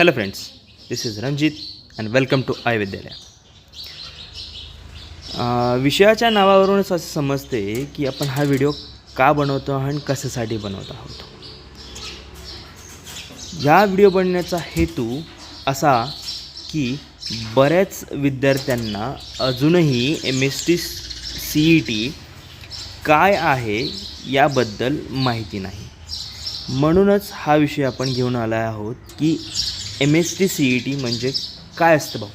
Hello friends this is Ranjit and welcome to I Vidyalaya विषयाच्या नावावरूनच असं समजते की आपण हा व्हिडिओ का बनवतो आणि कशासाठी बनवत आहोत. या व्हिडिओ बनण्याचा हेतू असा की बऱ्याच विद्यार्थ्यांना अजूनही M S T C E T काय आहे याबद्दल माहिती नाही. म्हणूनच हा विषय आपण घेऊन आला आहोत की M S T C E T म्हणजे काय असतं भाऊ?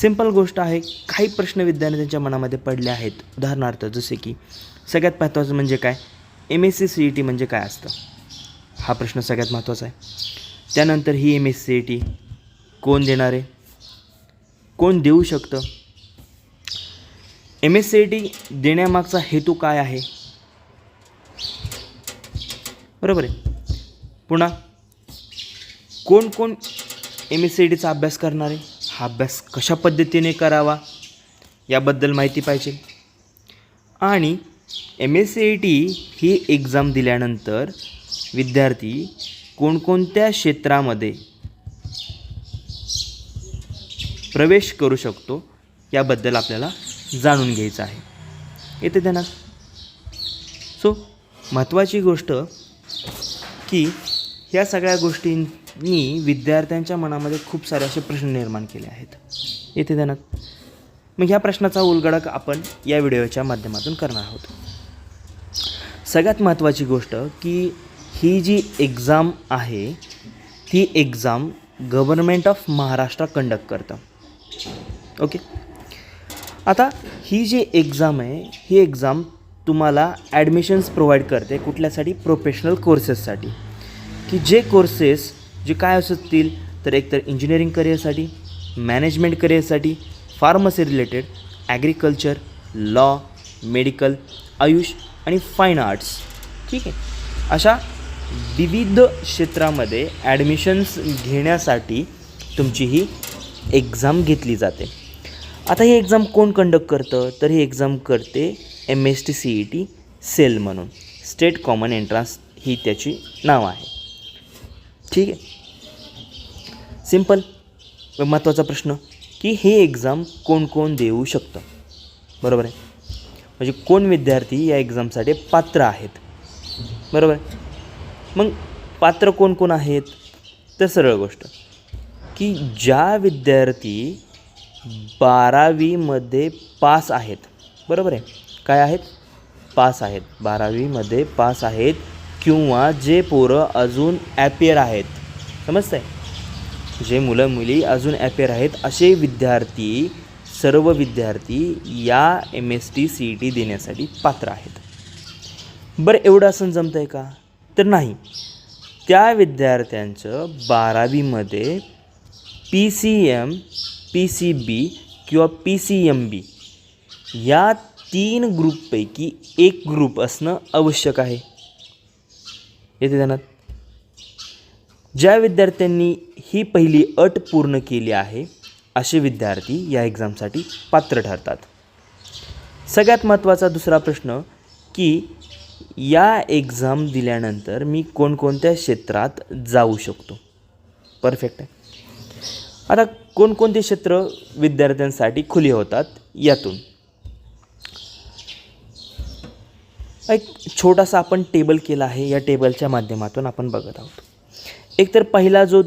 सिंपल गोष्ट आहे काही प्रश्न विद्यार्थ्यांच्या मनामध्ये पडले आहेत. उदाहरणार्थ जसे की सगळ्यात महत्त्वाचं म्हणजे काय? M S C C E T म्हणजे काय असतं? हा प्रश्न सगळ्यात महत्त्वाचा आहे. त्यानंतर ही M S C E T कोण देणार आहे? कोण देऊ शकतं? M S C E T देण्यामागचा हेतू काय आहे? बरोबर आहे. पुन्हा कोण कोण एम एस सी टीचा अभ्यास करणार? आहे हा अभ्यास कशा पद्धतीने करावा? याबद्दल माहिती पाहिजे. आणि M S C E T ही एक्झाम दिल्यानंतर विद्यार्थी कोणकोणत्या क्षेत्रामध्ये प्रवेश करू शकतो याबद्दल आपल्याला जाणून घ्यायचं आहे. येते ध्यानात सो महत्त्वाची गोष्ट की ह्या सगळ्या मी विद्यार्थ्यांच्या मनामध्ये खूप सारे असे प्रश्न निर्माण केले आहेत. येथे ध्यानात मग ह्या प्रश्नाचा उलगडा आपण या व्हिडिओच्या माध्यमातून करणार आहोत. सगळ्यात महत्त्वाची गोष्ट की ही जी एक्झाम आहे ती exam government of Maharashtra conduct करतं. ओके? आता ही जी एक्झाम आहे ही एक्झाम तुम्हाला ॲडमिशन्स प्रोव्हाइड करते कुठल्यासाठी? प्रोफेशनल कोर्सेससाठी की जे कोर्सेस जे काय असतील तर एकतर इंजिनिअरिंग करिअरसाठी मॅनेजमेंट करिअरसाठी pharmacy related agriculture law medical AYUSH आणि फाईन आर्ट्स ठीक आहे? अशा विविध क्षेत्रामध्ये ॲडमिशन्स घेण्यासाठी तुमची ही एक्झाम घेतली जाते. आता ही एक्झाम कोण कंडक्ट करतं? तर ही एक्झाम करते M S T C E T cell म्हणून. स्टेट कॉमन एंट्रन्स ही त्याची नाव आहे. ठीक आहे. सिंपल महत्त्वाचा प्रश्न की हे एक्झाम कोण कोण देऊ शकतं? बरोबर आहे? म्हणजे कोण विद्यार्थी या एक्झामसाठी पात्र आहेत? बरोबर आहे? मग पात्र कोण कोण आहेत? तर सरळ गोष्ट. की ज्या विद्यार्थी बारावीमध्ये पास आहेत. बरोबर आहे? काय आहेत? पास आहेत. बारावीमध्ये पास आहेत. किंवा जे पोरं अजून ॲपियर आहेत. समजतं आहे जे मुलं मुली अजून ॲपियर आहेत असे विद्यार्थी सर्व विद्यार्थी या M S T C E T देण्यासाठी पात्र आहेत. बरं एवढं असं जमतं आहे का? तर नाही. त्या विद्यार्थ्यांचं बारावीमध्ये P C M P C B किंवा पी सी एम बी या तीन ग्रुपपैकी एक ग्रुप असणं आवश्यक आहे. येते ध्यानात. ज्या विद्यार्थ्यांनी ही पहिली अट पूर्ण केली आहे असे विद्यार्थी या एक्झामसाठी पात्र ठरतात. सगळ्यात महत्त्वाचा दुसरा प्रश्न की या एक्झाम दिल्यानंतर मी कोणकोणत्या क्षेत्रात जाऊ शकतो? परफेक्ट आहे. आता कोणकोणते क्षेत्र विद्यार्थ्यांसाठी खुली होतात? यातून. एक छोटासा आपण टेबल केला आहे. या टेबलच्या माध्यमातून आपण बघत आहोत. एकतर पहिला जो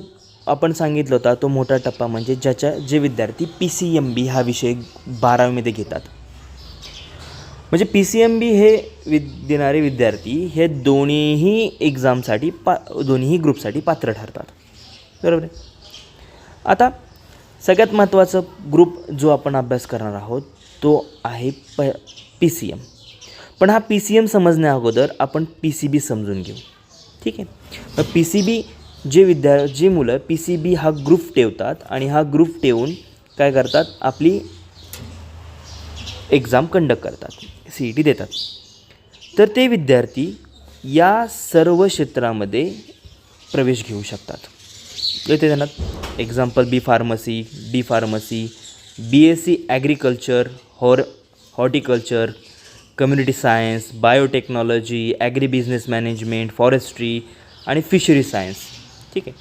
आपण सांगितलं होता तो मोठा टप्पा म्हणजे ज्याच्या जे विद्यार्थी पी सी एम बी हा विषय बारावीमध्ये घेतात. म्हणजे पी सी एम बी हे विद देणारे विद्यार्थी हे दोन्हीही एक्झामसाठी पा दोन्हीही ग्रुपसाठी पात्र ठरतात. बरोबर आहे? आता सगळ्यात महत्त्वाचं ग्रुप जो आपण अभ्यास करणार आहोत तो आहे प पी सी एम पण हा पी सी एम समजण्या अगोदर आपण पी सी बी समजून घेऊ. ठीक आहे? मग पी सी बी जे विद्या जे मुलं पी सी बी हा ग्रुप ठेवतात आणि हा ग्रुप ठेवून काय करतात? आपली एक्झाम कंडक्ट करतात. सी ई टी देतात. तर ते विद्यार्थी या सर्व क्षेत्रामध्ये प्रवेश घेऊ शकतात. येते त्यांना. Example B pharmacy D pharmacy B S C agriculture hor horticulture community science biotechnology agri business management forestry आणि फिशरी सायन्स ठीक आहे?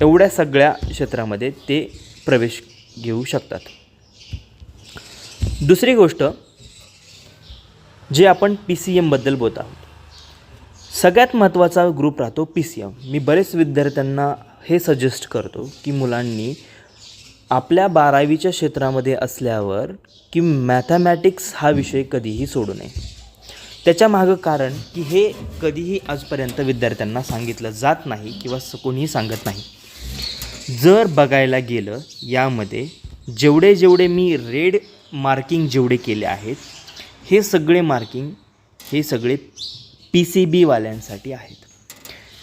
एवढ्या सगळ्या क्षेत्रामध्ये ते प्रवेश घेऊ शकतात. दुसरी गोष्ट जे आपण पी सी एमबद्दल बोलत आहोत सगळ्यात महत्त्वाचा ग्रुप राहतो पी सी एम मी बरेच विद्यार्थ्यांना हे सजेस्ट करतो की मुलांनी आपल्या बारावीच्या क्षेत्रामध्ये असल्यावर की मॅथमॅटिक्स हा विषय कधीही सोडू नये. त्याच्या मागं कारण की हे कधीही आजपर्यंत विद्यार्थ्यांना सांगितलं जात नाही किंवा कोणीही सांगत नाही. जर बघायला गेलं यामध्ये जेवढे जेवढे मी रेड मार्किंग जेवढे केले आहेत हे सगळे मार्किंग हे सगळे पी सी बीवाल्यांसाठी आहेत.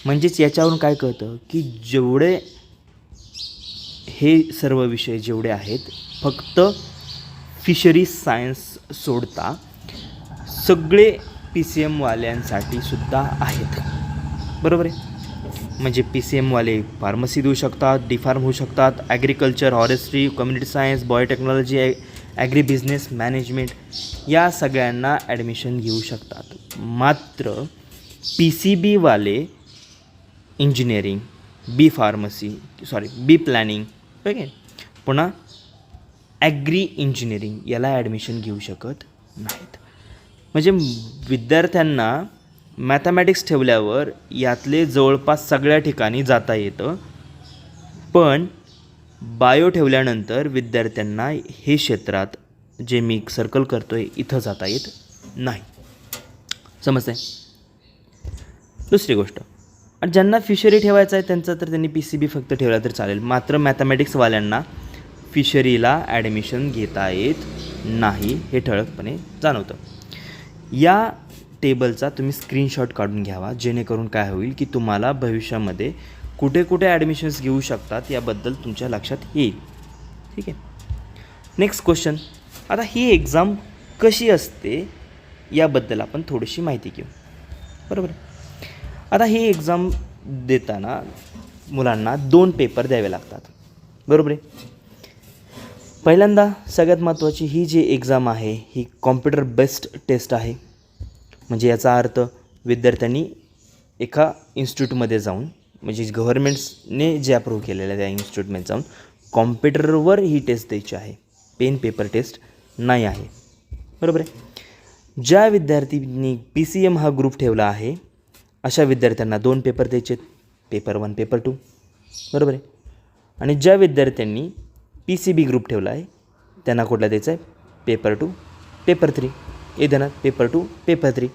म्हणजेच याच्यावरून काय कळतं की जेवढे हे सर्व विषय जेवढे आहेत फक्त फिशरीज सायन्स सोडता सगळे पी सी एमवाल्यांसाठी सुद्धा आहेत. बरोबर आहे? म्हणजे पी सी एमवाले फार्मसी देऊ शकतात डी फार्म होऊ शकतात agriculture forestry community science biotechnology agri business management या सगळ्यांना ॲडमिशन घेऊ शकतात. मात्र P C बीवाले engineering B pharmacy sorry B planning okay पुन्हा ॲग्री इंजिनिअरिंग याला ॲडमिशन घेऊ शकत नाहीत. म्हणजे विद्यार्थ्यांना मॅथमॅटिक्स ठेवल्यावर यातले जवळपास सगळ्या ठिकाणी जाता येतं. पण बायो ठेवल्यानंतर विद्यार्थ्यांना हे क्षेत्रात जे मी सर्कल करतो आहे इथं जाता येत नाही. समजते दुसरी गोष्ट. आणि ज्यांना फिशरी ठेवायचं आहे त्यांचं तर त्यांनी पी सी बी फक्त ठेवला तर चालेल. मात्र मॅथमॅटिक्सवाल्यांना फिशरीला ॲडमिशन घेता येत नाही हे ठळकपणे जाणवतं. या टेबलचा तुम्ही स्क्रीनशॉट काढून घ्यावा. जेणेकरून काय होईल की तुम्हाला भविष्यामध्ये कुठे कुठे ॲडमिशन्स घेऊ शकतात याबद्दल तुमच्या लक्षात येईल. ठीक आहे? नेक्स्ट क्वेश्चन आता ही एक्झाम कशी असते याबद्दल आपण थोडीशी माहिती घेऊ. बरोबर? आहे आता ही एक्झाम देताना मुलांना दोन पेपर द्यावे लागतात. बरोबर आहे? पहिल्यांदा सगळ्यात महत्त्वाची ही जी एक्झाम आहे ही कॉम्प्युटर बेस्ड टेस्ट आहे. म्हणजे याचा अर्थ विद्यार्थ्यांनी एका इन्स्टिट्यूटमध्ये जाऊन म्हणजे गव्हर्मेंट्सने जे अप्रूव्ह केलेलं आहे त्या इन्स्टिट्यूटमध्ये जाऊन कॉम्प्युटरवर ही टेस्ट द्यायची आहे. पेन पेपर टेस्ट नाही आहे. बरोबर आहे? ज्या विद्यार्थ्यांनी पी सी एम हा ग्रुप ठेवला आहे अशा विद्यार्थ्यांना दोन पेपर द्यायचे पेपर वन पेपर टू. बरोबर आहे? आणि ज्या विद्यार्थ्यांनी पी सी बी ग्रुप ठेवला आहे त्यांना कुठला द्यायचा आहे? Paper two paper three A देणार पेपर टू पेपर थ्री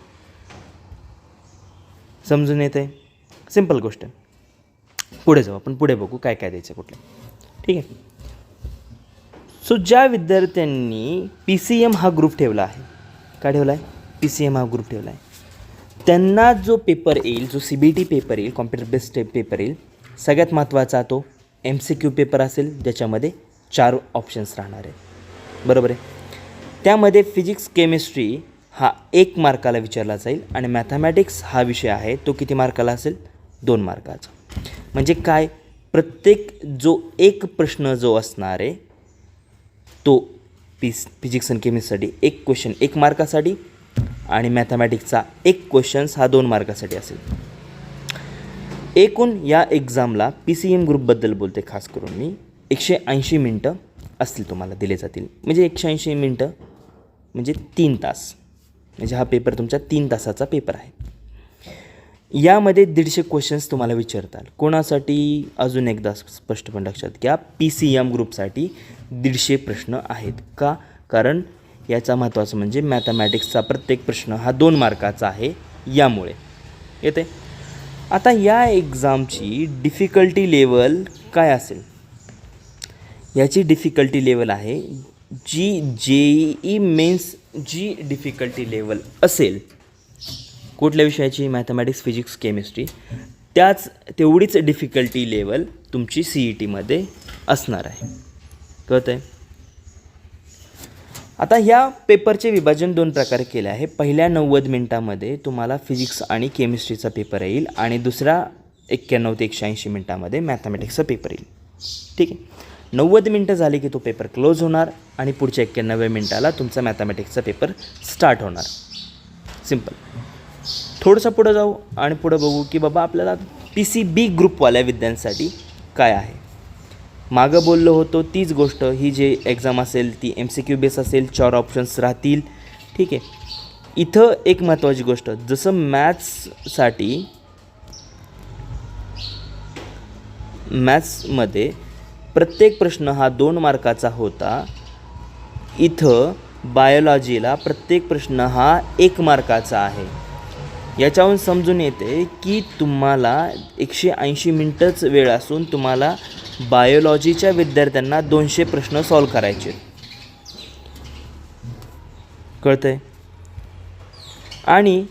समजून येत आहे सिंपल गोष्ट. आहे पुढे जाऊ आपण. पुढे बघू काय काय द्यायचं कुठलं. ठीक आहे? सो ज्या विद्यार्थ्यांनी पी सी एम हा ग्रुप ठेवला आहे काय ठेवला आहे? पी सी एम हा ग्रुप ठेवला आहे. त्यांना जो पेपर येईल जो सी बी टी पेपर येईल कॉम्प्युटर बेस्ड पेपर येईल सगळ्यात महत्त्वाचा तो एम सी क्यू पेपर असेल ज्याच्यामध्ये चार ऑप्शन्स राहणार आहेत. बरोबर आहे? त्यामध्ये फिजिक्स केमिस्ट्री हा एक मार्काला विचारला जाईल आणि मॅथमॅटिक्स हा विषय आहे तो किती मार्काला असेल? दोन मार्काचा. म्हणजे काय? प्रत्येक जो एक प्रश्न जो असणार आहे तो पी फिजिक्स आणि केमिस्ट्रीसाठी एक क्वेश्चन एक मार्कासाठी आणि मॅथमॅटिक्सचा एक क्वेश्चन्स हा दोन मार्कासाठी असेल. एकूण या एक्झामला पी सी एम ग्रुपबद्दल बोलते खास करून मी. एकशे ऐंशी मिनटं असतील तुम्हाला दिले जातील. म्हणजे एकशे ऐंशी मिनटं म्हणजे तीन तास. म्हणजे हा पेपर तुमचा तीन तासाचा पेपर आहे. यामध्ये दीडशे क्वेश्चन्स तुम्हाला विचारताल कोणासाठी? अजून एकदा स्पष्टपणे लक्षात घ्या. पी सी एम ग्रुपसाठी दीडशे प्रश्न आहेत का? कारण याचा महत्त्वाचं म्हणजे मॅथमॅटिक्सचा प्रत्येक प्रश्न हा दोन मार्काचा आहे यामुळे. येते आता या एक्झामची डिफिकल्टी लेवल काय असेल? याची डिफिकल्टी लेवल आहे जी जे ई मेन्स जी डिफिकल्टी लेवल असेल. कुठल्या विषयाची? मॅथमॅटिक्स फिजिक्स केमिस्ट्री त्याच तेवढीच डिफिकल्टी लेवल तुमची सी ई टीमध्ये असणार आहे. कळतं आहे आता ह्या पेपरचे विभाजन दोन प्रकारे केले आहे. पहिल्या नव्वद मिनटामध्ये तुम्हाला फिजिक्स आणि केमिस्ट्रीचा पेपर येईल आणि दुसरा एक्क्याण्णव ते एकशे ऐंशी मिनटामध्ये मॅथमॅटिक्सचा पेपर येईल. ठीक आहे? नव्वद मिनटं झाली की तो पेपर क्लोज होणार आणि पुढच्या एक्क्याण्णव्या मिनटाला तुमचा मॅथमॅटिक्सचा पेपर स्टार्ट होणार. सिंपल थोडंसं पुढं जाऊ आणि पुढं बघू की बाबा आपल्याला पी सी बी ग्रुपवाल्या विद्यांसाठी काय आहे. मागं बोललो होतो तीच गोष्ट. ही जे एक्झाम असेल ती एम सी क्यू बेस असेल चार ऑप्शन्स राहतील. ठीक आहे. इथं एक महत्त्वाची गोष्ट. जसं मॅथ्ससाठी मॅथ्समध्ये प्रत्येक प्रश्न हा दोन मार्काचा होता. इथं बायोलॉजीला प्रत्येक प्रश्न हा एक मार्काचा आहे. याच्याहून समजून येते की तुम्हाला एकशे ऐंशी मिनटंच वेळ असून तुम्हाला बायोलॉजीच्या विद्यार्थ्यांना दोनशे प्रश्न सॉल्व करायचे. कळतंय? आणि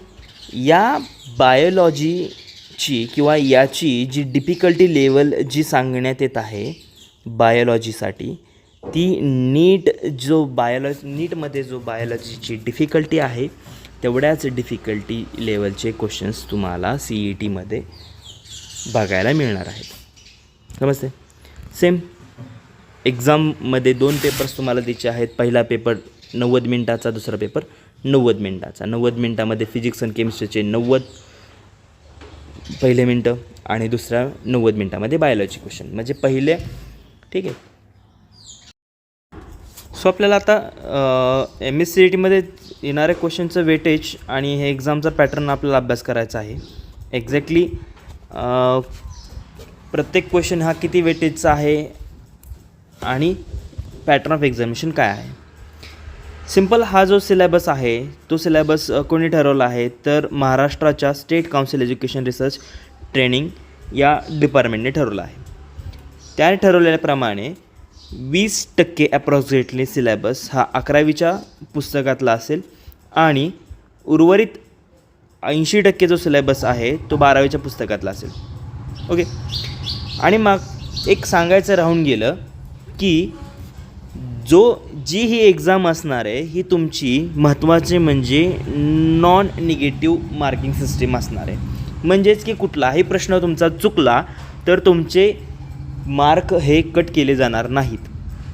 या बायोलॉजीची किंवा याची जी डिफिकल्टी लेवल जी सांगण्यात येत आहे बायोलॉजीसाठी ती नीट जो बायोलॉजी नीटमध्ये जो बायोलॉजीची डिफिकल्टी आहे तेवढ्याच डिफिकल्टी लेवलचे क्वेश्चन्स तुम्हाला सी ई टीमध्ये बघायला मिळणार आहेत. समजते सेम एक्झाममध्ये दोन पेपर्स तुम्हाला द्यायचे आहेत. पहिला पेपर नव्वद मिनटाचा दुसरा पेपर नव्वद मिनटाचा. नव्वद मिनटामध्ये फिजिक्स आणि केमिस्ट्रीचे नव्वद पहिले मिनटं आणि दुसऱ्या नव्वद मिनटामध्ये बायोलॉजी क्वेश्चन म्हणजे पहिले ठीक आहे सो आपल्याला आता एम एस सी ई टीमध्ये येणाऱ्या क्वेश्चनचं वेटेज आणि हे एक्झामचा पॅटर्न आपल्याला अभ्यास करायचा आहे. एक्झॅक्टली प्रत्येक क्वेश्चन हा किती वेटेजचा आहे आणि पॅटर्न ऑफ एक्झामिनेशन काय आहे? सिंपल हा जो सिलेबस आहे तो सिलेबस कोणी ठरवला आहे तर महाराष्ट्राच्या state council education research training या डिपार्टमेंटने ठरवलं आहे. त्याने ठरवलेल्याप्रमाणे वीस टक्के अप्रॉक्सिमेटली सिलॅबस हा अकरावीच्या पुस्तकातला असेल. आणि उर्वरित ऐंशी टक्के जो सिलेबस आहे तो बारावीच्या पुस्तकातला असेल. ओके आणि मग एक सांगायचं राहून गेलं की जो जी ही एक्झाम असणार आहे ही तुमची महत्त्वाची म्हणजे नॉन निगेटिव्ह मार्किंग सिस्टीम असणार आहे. म्हणजेच की कुठलाही प्रश्न तुमचा चुकला तर तुमचे मार्क हे कट केले जाणार नाहीत.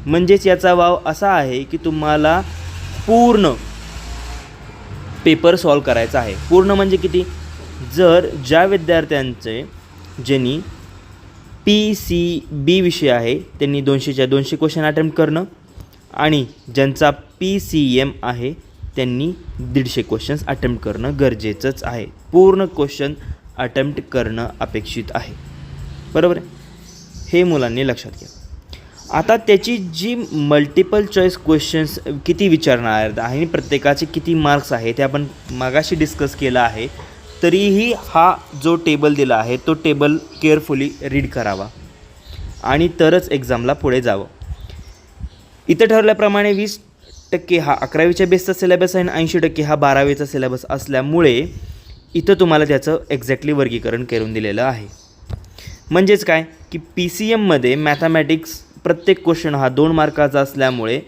म्हणजेच याचा वाव असा आहे की तुम्हाला पूर्ण पेपर सॉल्व करायचा आहे. पूर्ण म्हणजे किती? जर ज्या विद्यार्थ्यांचे ज्यांनी पी सी बी विषय आहे त्यांनी दोनशेच्या दोनशे क्वेश्चन अटेम्प्ट करणं आणि ज्यांचा पी सी एम आहे त्यांनी दीडशे क्वेश्चन्स अटेम्प्ट करणं गरजेचंच आहे. पूर्ण क्वेश्चन अटेम्प्ट करणं अपेक्षित आहे. बरोबर आहे? हे मुलांनी लक्षात घ्या. आता त्याची जी मल्टिपल चॉईस क्वेश्चन्स किती विचारणार आहेत आणि प्रत्येकाचे किती मार्क्स आहे ते आपण मागाशी डिस्कस केलं आहे तरीही हा जो टेबल दिला आहे तो टेबल केअरफुली रीड करावा आणि तरच एक्झामला पुढे जावं. इथं ठरल्याप्रमाणे वीस टक्के हा अकरावीच्या बेसचा सिलेबस आहे आणि ऐंशी टक्के हा बारावीचा सिलेबस असल्यामुळे इथं तुम्हाला त्याचं एक्झॅक्टली वर्गीकरण करून दिलेलं आहे. म्हणजेच काय? की पी सी एममध्ये मॅथमॅटिक्स प्रत्येक क्वेश्चन हा दोन मार्काचा असल्यामुळे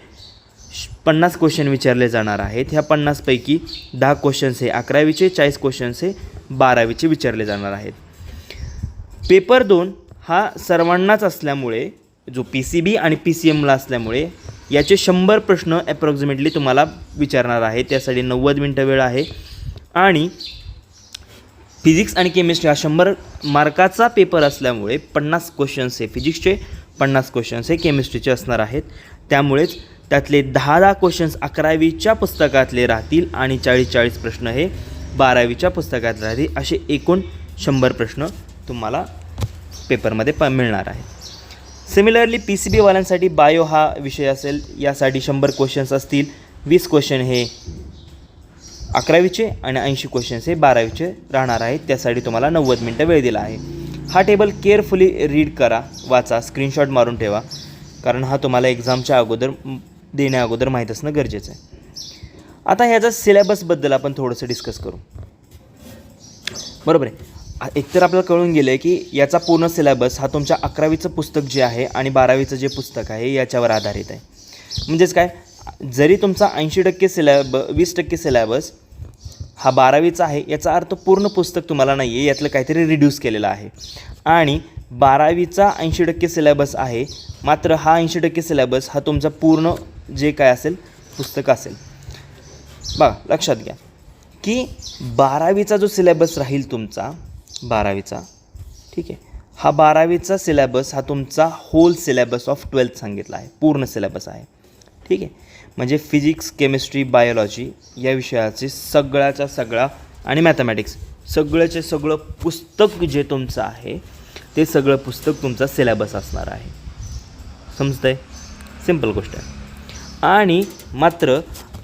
पन्नास क्वेश्चन विचारले जाणार आहेत. ह्या पन्नासपैकी दहा क्वेश्चन्स हे अकरावीचे चाळीस क्वेश्चन्स हे बारावीचे विचारले जाणार आहेत. पेपर दोन हा सर्वांनाच असल्यामुळे जो पी सी बी आणि पी सी एमला असल्यामुळे याचे शंभर प्रश्न ॲप्रॉक्झिमेटली तुम्हाला विचारणार आहे त्यासाठी नव्वद मिनटं वेळ आहे. आणि फिजिक्स आणि केमिस्ट्री हा शंभर मार्काचा पेपर असल्यामुळे पन्नास क्वेश्चन्स हे फिजिक्सचे पन्नास क्वेश्चन्स हे केमिस्ट्रीचे असणार आहेत. त्यामुळेच त्यातले दहा दहा क्वेश्चन्स अकरावीच्या पुस्तकातले राहतील आणि चाळीस चाळीस प्रश्न हे बारावीच्या पुस्तकात राहतील असे एकूण शंभर प्रश्न तुम्हाला पेपरमध्ये प मिळणार आहे सिमिलरली पी सी बीवाल्यांसाठी बायो हा विषय असेल. यासाठी शंभर क्वेश्चन्स असतील. वीस क्वेश्चन हे अकरावीचे आणि ऐंशी क्वेश्चन्स हे बारावीचे राहणार आहेत. त्यासाठी तुम्हाला नव्वद मिनटं वेळ दिला आहे. हा टेबल केअरफुली रीड करा वाचा स्क्रीनशॉट मारून ठेवा. कारण हा तुम्हाला एक्झामच्या अगोदर देण्या अगोदर माहीत असणं गरजेचं आहे. आता ह्याचा सिलेबसबद्दल आपण थोडंसं डिस्कस करू. बरोबर आहे. एकतर आपल्याला कळून गेलं आहे की याचा पूर्ण सिलेबस हा तुमच्या अकरावीचं पुस्तक जे आहे आणि बारावीचं जे पुस्तक आहे याच्यावर आधारित आहे. म्हणजेच काय? जरी तुमचा ऐंशी टक्के सिलॅब वीस टक्के सिलॅबस हा बारावीचा आहे याचा अर्थ पूर्ण पुस्तक तुम्हाला नाही आहे यातलं काहीतरी रिड्यूस केलेलं आहे. आणि बारावीचा ऐंशी टक्के सिलॅबस आहे मात्र हा ऐंशी टक्के सिलॅबस हा तुमचा पूर्ण जे काय असेल पुस्तक असेल. बघा लक्षात घ्या. की बारावीचा जो सिलेबस राहील तुमचा बारावीचा ठीक आहे हा बारावीचा सिलेबस हा तुमचा होल सिलेबस ऑफ ट्वेल्थ सांगितला आहे पूर्ण सिलेबस आहे. ठीक आहे? म्हणजे फिजिक्स केमिस्ट्री बायोलॉजी या विषयाचे सगळ्याचा सगळा आणि मॅथमॅटिक्स सगळ्याचे सगळं पुस्तक जे तुमचं आहे ते सगळं पुस्तक तुमचा सिलेबस असणार आहे. समजतं आहे सिंपल गोष्ट आहे. आणि मात्र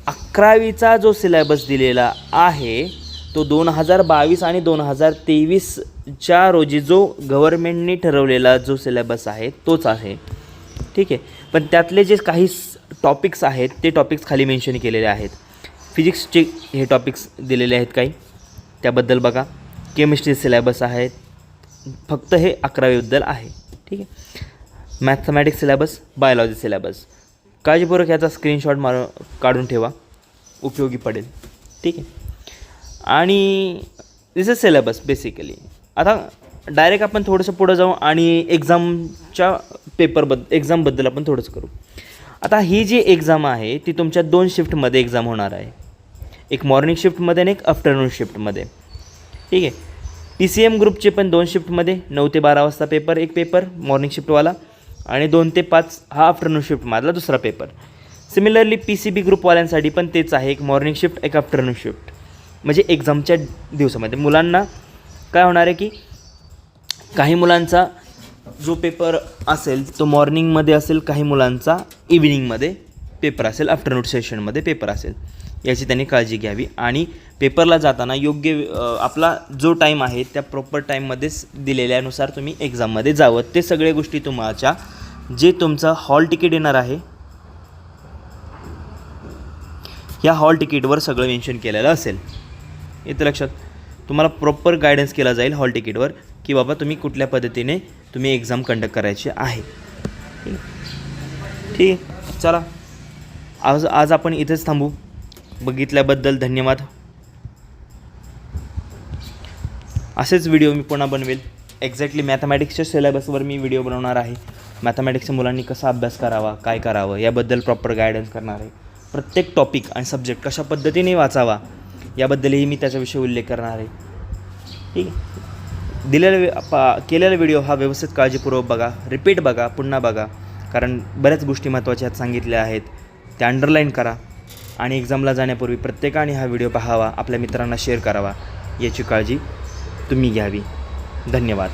अकरावीचा जो सिलेबस दिलेला आहे तो दोन हजार बावीस आणि दोन हजार तेवीसच्या रोजी जो गव्हर्मेंटने ठरवलेला जो सिलेबस आहे तोच आहे. ठीक आहे? पण त्यातले जे काही टॉपिक्स आहेत ते टॉपिक्स खाली मेन्शन केलेले आहेत. फिजिक्सचे हे टॉपिक्स दिलेले आहेत काही. त्याबद्दल बघा. केमिस्ट्री सिलेबस आहेत. फक्त हे अकरावीबद्दल आहे. ठीक आहे? मॅथमॅटिक्स सिलेबस बायोलॉजी सिलेबस काळजीपूर्वक याचा स्क्रीनशॉट मार काढून ठेवा. उपयोगी पडेल. ठीक आहे? आणि दिस इज सिलेबस बेसिकली आता डायरेक्ट आपण थोडंसं पुढं जाऊ आणि एक्झामच्या पेपरबद्दल एक्झामबद्दल आपण थोडंसं करू. आता ही जी एक्झाम आहे ती तुमच्या दोन शिफ्टमध्ये एक्झाम होणार आहे. एक मॉर्निंग शिफ्टमध्ये आणि एक आफ्टरनून शिफ्टमध्ये ठीक आहे? पी सी एम ग्रुपचे पण दोन शिफ्टमध्ये नऊ ते बारा वाजता पेपर एक पेपर मॉर्निंग शिफ्टवाला आणि दोन ते पाच हा आफ्टरनून शिफ्टमधला दुसरा paper similarly P C B ग्रुपवाल्यांसाठी पण तेच आहे एक मॉर्निंग शिफ्ट एक आफ्टरनून शिफ्ट म्हणजे एक्झामच्या दिवसामध्ये. मुलांना काय होणार आहे की काही मुलांचा जो पेपर असेल तो मॉर्निंगमध्ये असेल काही मुलांचा इव्हिनिंगमध्ये पेपर असेल आफ्टरनून सेशनमध्ये पेपर असेल. याची त्यांनी काळजी घ्यावी आणि पेपरला जाताना योग्य आपला जो टाईम आहे त्या प्रॉपर टाईममध्येच दिलेल्यानुसार तुम्ही एक्झाममध्ये जावं. ते सगळ्या गोष्टी तुम्हाच्या जे तुमचं हॉल तिकीट येणार आहे ह्या हॉल तिकीटवर सगळं मेन्शन केलेलं असेल. येतं लक्षात तुम्हाला प्रॉपर गायडन्स केला जाईल हॉल तिकीटवर की बाबा तुम्ही कुठल्या पद्धतीने तुम्ही एक्झाम कंडक्ट करायची आहे. ठीक आहे? ठीक चला. आज आज आपण इथेच थांबू. बघितल्याबद्दल धन्यवाद. असेच व्हिडिओ मी पुन्हा बनवेल. एक्झॅक्टली मॅथमॅटिक्सच्या सिलेबसवर मी व्हिडिओ बनवणार आहे. मॅथमॅटिक्सच्या मुलांनी कसा अभ्यास करावा काय करावं याबद्दल प्रॉपर गायडन्स करणार आहे. प्रत्येक टॉपिक आणि सब्जेक्ट कशा पद्धतीने वाचावा याबद्दलही मी त्याच्याविषयी उल्लेख करणार आहे. ठीक आहे. दिलेला पा केलेला व्हिडिओ हा व्यवस्थित काळजीपूर्वक बघा. रिपीट बघा पुन्हा बघा. कारण बऱ्याच गोष्टी महत्त्वाच्या ह्यात सांगितल्या आहेत. त्या अंडरलाईन करा. आणि एक्झामला जाण्यापूर्वी प्रत्येकाने हा व्हिडिओ पाहावा आपल्या मित्रांना शेअर करावा. याची काळजी तुम्ही घ्यावी. धन्यवाद.